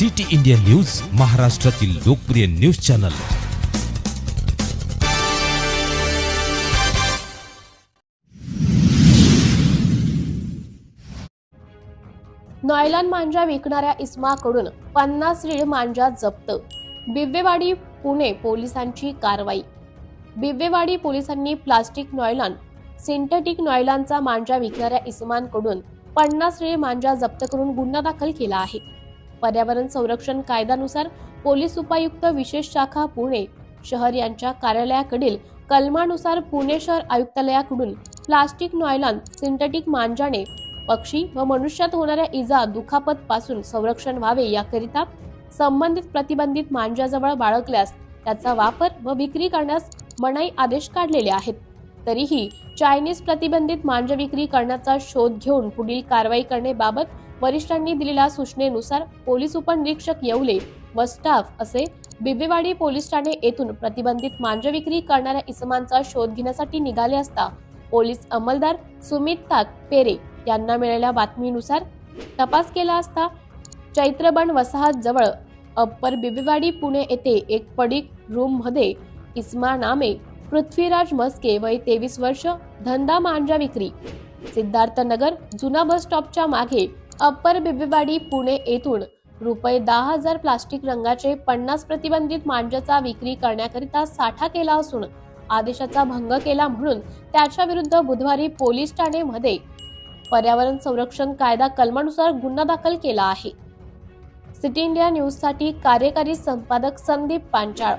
City India news महाराष्ट्रातील लोकप्रिय news channel. Nylon मांजा विकणाऱ्या इस्माकडून पन्नास रीळ मांजा जप्त. बिब्वेवाडी पुणे पोलिसांची कारवाई. बिब्वेवाडी पोलिसांनी प्लास्टिक नॉयलॉन सिंथेटिक नॉयलॉनचा मांजा विकणाऱ्या इस्मांकडून पन्नास रीळ मांजा जप्त करून गुन्हा दाखल केला आहे. पर्यावरण संरक्षण कायद्यानुसार पोलीस उपायुक्त विशेष शाखा पुणे शहर यांच्या कार्यालयाकडील कलमानुसार पुणे शहर आयुक्तालयाकडून प्लास्टिक नॉयलॉन सिंथेटिक मांजाने पक्षी व मनुष्यात होणाऱ्या इजा दुखापत पासून संरक्षण व्हावे याकरिता संबंधित प्रतिबंधित मांजाजवळ बाळगल्यास त्याचा वापर व विक्री करण्यास मनाई आदेश काढलेले आहेत. तरीही चायनीज प्रतिबंधित मांजा विक्री करण्याचा शोध घेऊन पुढील कारवाई करण्याबाबत वरिष्ठांनी दिलेल्या सूचनेनुसार पोलीस उपनिरीक्षक येवले व स्टाफ असे बिबेवाडी पोलीस ठाणे येथून प्रतिबंधित मांजा विक्री करणाऱ्या इसमांचा शोध घेण्यासाठी निघाले असता पोलीस अंमलदार सुमित ताक पेरे यांना मिळालेल्या बातमीनुसार तपास केला असता चैत्रबण वसाहत जवळ अप्पर बिबेवाडी पुणे येथे एक पडीक रूममध्ये इस्मा नामे पृथ्वीराज मस्के वय तेवीस वर्ष धंदा मांजा विक्री सिद्धार्थनगर जुना बस स्टॉपच्या मागे अप्पर बिबेवाडी पुणे येथून रुपये दहा हजार प्लास्टिक रंगाचे पन्नास प्रतिबंधित मांजाचा विक्री करण्याकरिता साठा केला असून आदेशाचा भंग केला म्हणून त्याच्या विरुद्ध बुधवारी पोलीस ठाणेमध्ये पर्यावरण संरक्षण कायदा कलमानुसार गुन्हा दाखल केला आहे. सिटी इंडिया न्यूजसाठी कार्यकारी संपादक संदीप पांचाळ.